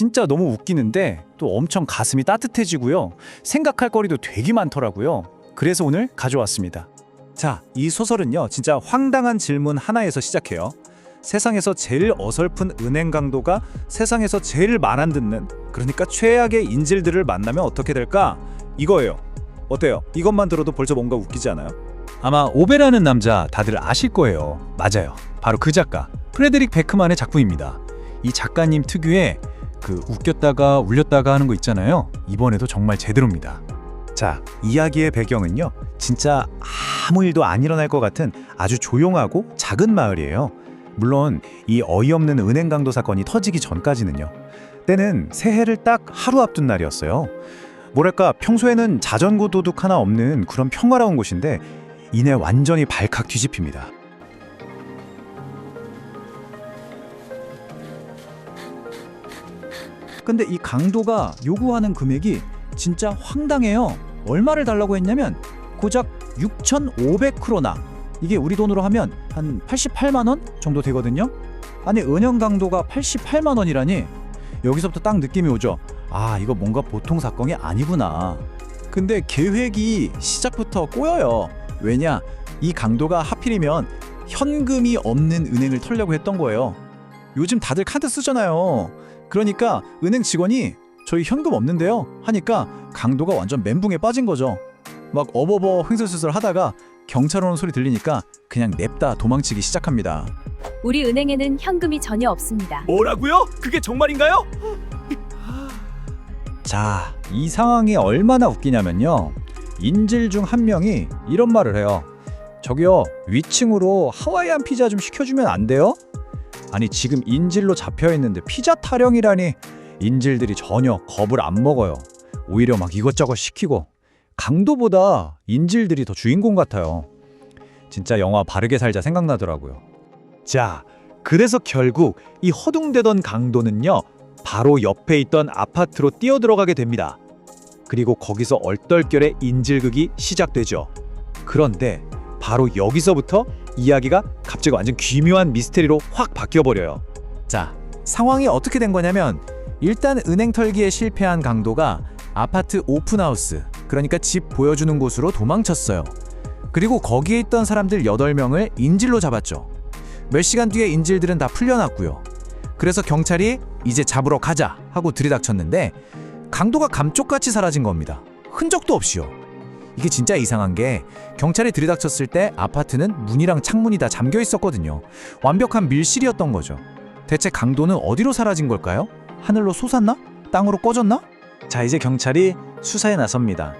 진짜 너무 웃기는데 또 엄청 가슴이 따뜻해지고요. 생각할 거리도 되게 많더라고요. 그래서 오늘 가져왔습니다. 자, 이 소설은요, 진짜 황당한 질문 하나에서 시작해요. 세상에서 제일 어설픈 은행 강도가 세상에서 제일 말 안 듣는 그러니까 최악의 인질들을 만나면 어떻게 될까? 이거예요. 어때요? 이것만 들어도 벌써 뭔가 웃기지 않아요? 아마 오베라는 남자 다들 아실 거예요. 맞아요. 바로 그 작가 프레드릭 베크만의 작품입니다. 이 작가님 특유의 그 웃겼다가 울렸다가 하는 거 있잖아요. 이번에도 정말 제대로입니다. 자, 이야기의 배경은요. 진짜 아무 일도 안 일어날 것 같은 아주 조용하고 작은 마을이에요. 물론 이 어이없는 은행 강도 사건이 터지기 전까지는요. 때는 새해를 딱 하루 앞둔 날이었어요. 뭐랄까 평소에는 자전거 도둑 하나 없는 그런 평화로운 곳인데 이내 완전히 발칵 뒤집힙니다. 근데 이 강도가 요구하는 금액이 진짜 황당해요. 얼마를 달라고 했냐면 고작 6,500크로나. 이게 우리 돈으로 하면 한 88만 원 정도 되거든요. 아니 은영 강도가 88만 원이라니 여기서부터 딱 느낌이 오죠. 아 이거 뭔가 보통 사건이 아니구나. 근데 계획이 시작부터 꼬여요. 왜냐 이 강도가 하필이면 현금이 없는 은행을 털려고 했던 거예요. 요즘 다들 카드 쓰잖아요. 그러니까 은행 직원이 저희 현금 없는데요 하니까 강도가 완전 멘붕에 빠진 거죠. 막 어버버 횡설수설 하다가 경찰 오는 소리 들리니까 그냥 냅다 도망치기 시작합니다. 우리 은행에는 현금이 전혀 없습니다. 뭐라고요? 그게 정말인가요? 자, 이 상황이 얼마나 웃기냐면요. 인질 중 한 명이 이런 말을 해요. 저기요, 위층으로 하와이안 피자 좀 시켜주면 안 돼요? 아니, 지금 인질로 잡혀 있는데 피자 타령이라니. 인질들이 전혀 겁을 안 먹어요. 오히려 막 이것저것 시키고 강도보다 인질들이 더 주인공 같아요. 진짜 영화 바르게 살자 생각나더라고요. 자, 그래서 결국 이 허둥대던 강도는요. 바로 옆에 있던 아파트로 뛰어들어가게 됩니다. 그리고 거기서 얼떨결에 인질극이 시작되죠. 그런데 바로 여기서부터 이야기가 갑자기 완전 기묘한 미스테리로 확 바뀌어 버려요. 자, 상황이 어떻게 된 거냐면 일단 은행 털기에 실패한 강도가 아파트 오픈하우스, 그러니까 집 보여주는 곳으로 도망쳤어요. 그리고 거기에 있던 사람들 8명을 인질로 잡았죠. 몇 시간 뒤에 인질들은 다 풀려났고요. 그래서 경찰이 이제 잡으러 가자 하고 들이닥쳤는데 강도가 감쪽같이 사라진 겁니다. 흔적도 없이요. 이게 진짜 이상한 게 경찰이 들이닥쳤을 때 아파트는 문이랑 창문이 다 잠겨 있었거든요. 완벽한 밀실이었던 거죠. 대체 강도는 어디로 사라진 걸까요? 하늘로 솟았나? 땅으로 꺼졌나? 자, 이제 경찰이 수사에 나섭니다.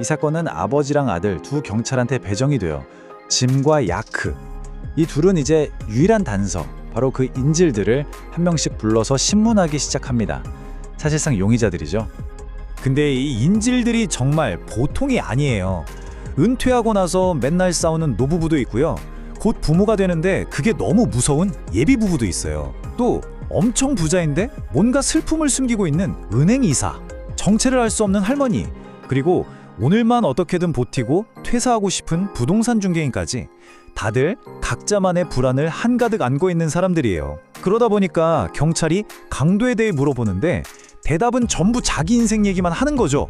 이 사건은 아버지랑 아들 두 경찰한테 배정이 돼요. 짐과 야크. 이 둘은 이제 유일한 단서, 바로 그 인질들을 한 명씩 불러서 신문하기 시작합니다. 사실상 용의자들이죠. 근데 이 인질들이 정말 보통이 아니에요. 은퇴하고 나서 맨날 싸우는 노부부도 있고요. 곧 부모가 되는데 그게 너무 무서운 예비 부부도 있어요. 또 엄청 부자인데 뭔가 슬픔을 숨기고 있는 은행 이사, 정체를 알 수 없는 할머니, 그리고 오늘만 어떻게든 버티고 퇴사하고 싶은 부동산 중개인까지 다들 각자만의 불안을 한가득 안고 있는 사람들이에요. 그러다 보니까 경찰이 강도에 대해 물어보는데 대답은 전부 자기 인생 얘기만 하는 거죠.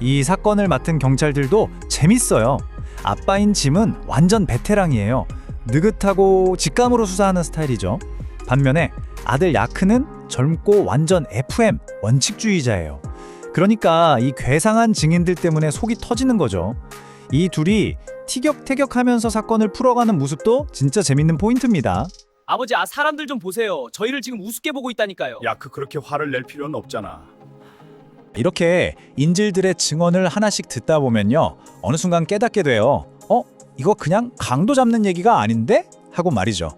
이 사건을 맡은 경찰들도 재밌어요. 아빠인 짐은 완전 베테랑이에요. 느긋하고 직감으로 수사하는 스타일이죠. 반면에 아들 야크는 젊고 완전 FM 원칙주의자예요. 그러니까 이 괴상한 증인들 때문에 속이 터지는 거죠. 이 둘이 티격태격하면서 사건을 풀어가는 모습도 진짜 재밌는 포인트입니다. 아버지, 아 사람들 좀 보세요. 저희를 지금 우습게 보고 있다니까요. 야, 그 그렇게 화를 낼 필요는 없잖아. 이렇게 인질들의 증언을 하나씩 듣다 보면요. 어느 순간 깨닫게 돼요. 어? 이거 그냥 강도 잡는 얘기가 아닌데? 하고 말이죠.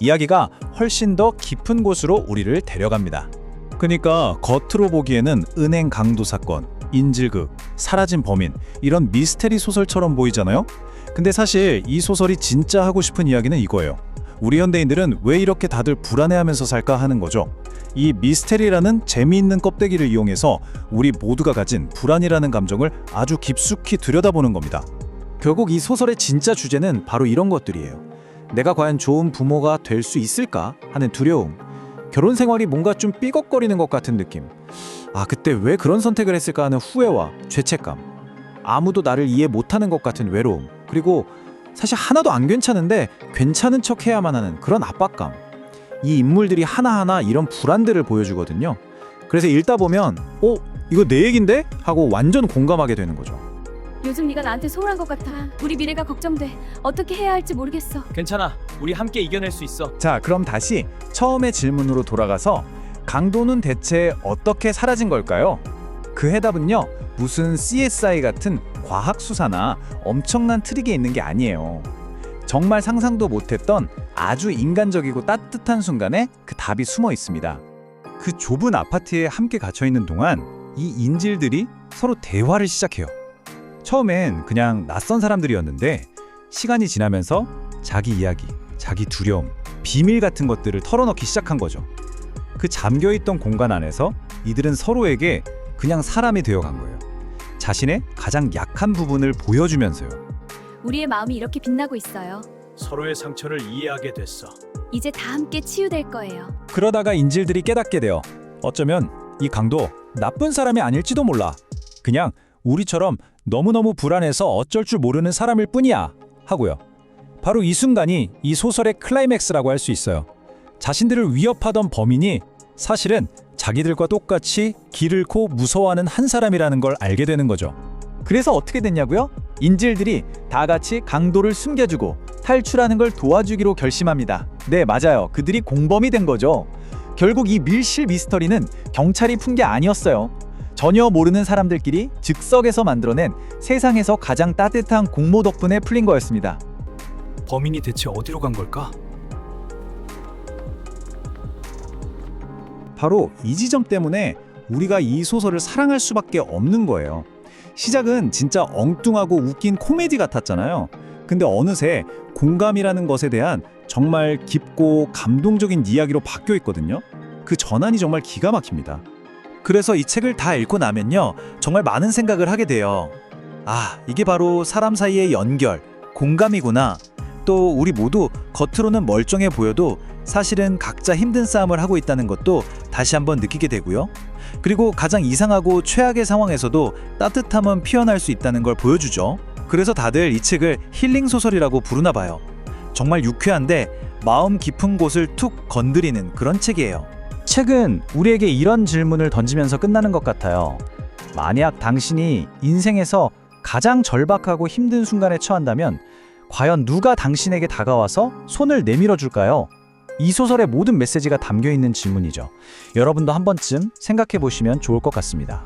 이야기가 훨씬 더 깊은 곳으로 우리를 데려갑니다. 그러니까 겉으로 보기에는 은행 강도 사건, 인질극, 사라진 범인 이런 미스테리 소설처럼 보이잖아요. 근데 사실 이 소설이 진짜 하고 싶은 이야기는 이거예요. 우리 현대인들은 왜 이렇게 다들 불안해하면서 살까 하는 거죠. 이 미스테리라는 재미있는 껍데기를 이용해서 우리 모두가 가진 불안이라는 감정을 아주 깊숙이 들여다보는 겁니다. 결국 이 소설의 진짜 주제는 바로 이런 것들이에요. 내가 과연 좋은 부모가 될 수 있을까 하는 두려움, 결혼 생활이 뭔가 좀 삐걱거리는 것 같은 느낌. 아, 그때 왜 그런 선택을 했을까 하는 후회와 죄책감. 아무도 나를 이해 못하는 것 같은 외로움. 그리고 사실 하나도 안 괜찮은데 괜찮은 척 해야만 하는 그런 압박감. 이 인물들이 하나하나 이런 불안들을 보여주거든요. 그래서 읽다 보면 어? 이거 내 얘긴데? 하고 완전 공감하게 되는 거죠. 요즘 네가 나한테 소홀한 것 같아. 우리 미래가 걱정돼. 어떻게 해야 할지 모르겠어. 괜찮아. 우리 함께 이겨낼 수 있어. 자, 그럼 다시 처음의 질문으로 돌아가서 강도는 대체 어떻게 사라진 걸까요? 그 해답은요. 무슨 CSI 같은 과학 수사나 엄청난 트릭에 있는 게 아니에요. 정말 상상도 못했던 아주 인간적이고 따뜻한 순간에 그 답이 숨어 있습니다. 그 좁은 아파트에 함께 갇혀 있는 동안 이 인질들이 서로 대화를 시작해요. 처음엔 그냥 낯선 사람들이었는데 시간이 지나면서 자기 이야기, 자기 두려움, 비밀 같은 것들을 털어놓기 시작한 거죠. 그 잠겨있던 공간 안에서 이들은 서로에게 그냥 사람이 되어간 거예요. 자신의 가장 약한 부분을 보여주면서요. 우리의 마음이 이렇게 빛나고 있어요. 서로의 상처를 이해하게 됐어. 이제 다 함께 치유될 거예요. 그러다가 인질들이 깨닫게 돼요. 어쩌면 이 강도 나쁜 사람이 아닐지도 몰라. 그냥 우리처럼 너무너무 불안해서 어쩔 줄 모르는 사람일 뿐이야. 하고요. 바로 이 순간이 이 소설의 클라이맥스라고 할 수 있어요. 자신들을 위협하던 범인이 사실은 자기들과 똑같이 길 잃고 무서워하는 한 사람이라는 걸 알게 되는 거죠. 그래서 어떻게 됐냐고요? 인질들이 다 같이 강도를 숨겨주고 탈출하는 걸 도와주기로 결심합니다. 네, 맞아요. 그들이 공범이 된 거죠. 결국 이 밀실 미스터리는 경찰이 푼 게 아니었어요. 전혀 모르는 사람들끼리 즉석에서 만들어낸 세상에서 가장 따뜻한 공모 덕분에 풀린 거였습니다. 범인이 대체 어디로 간 걸까? 바로 이 지점 때문에 우리가 이 소설을 사랑할 수밖에 없는 거예요. 시작은 진짜 엉뚱하고 웃긴 코미디 같았잖아요. 근데 어느새 공감이라는 것에 대한 정말 깊고 감동적인 이야기로 바뀌어 있거든요. 그 전환이 정말 기가 막힙니다. 그래서 이 책을 다 읽고 나면요. 정말 많은 생각을 하게 돼요. 아, 이게 바로 사람 사이의 연결, 공감이구나. 또 우리 모두 겉으로는 멀쩡해 보여도 사실은 각자 힘든 싸움을 하고 있다는 것도 다시 한번 느끼게 되고요. 그리고 가장 이상하고 최악의 상황에서도 따뜻함은 피어날 수 있다는 걸 보여주죠. 그래서 다들 이 책을 힐링 소설이라고 부르나 봐요. 정말 유쾌한데 마음 깊은 곳을 툭 건드리는 그런 책이에요. 책은 우리에게 이런 질문을 던지면서 끝나는 것 같아요. 만약 당신이 인생에서 가장 절박하고 힘든 순간에 처한다면 과연 누가 당신에게 다가와서 손을 내밀어 줄까요? 이 소설의 모든 메시지가 담겨 있는 질문이죠. 여러분도 한 번쯤 생각해 보시면 좋을 것 같습니다.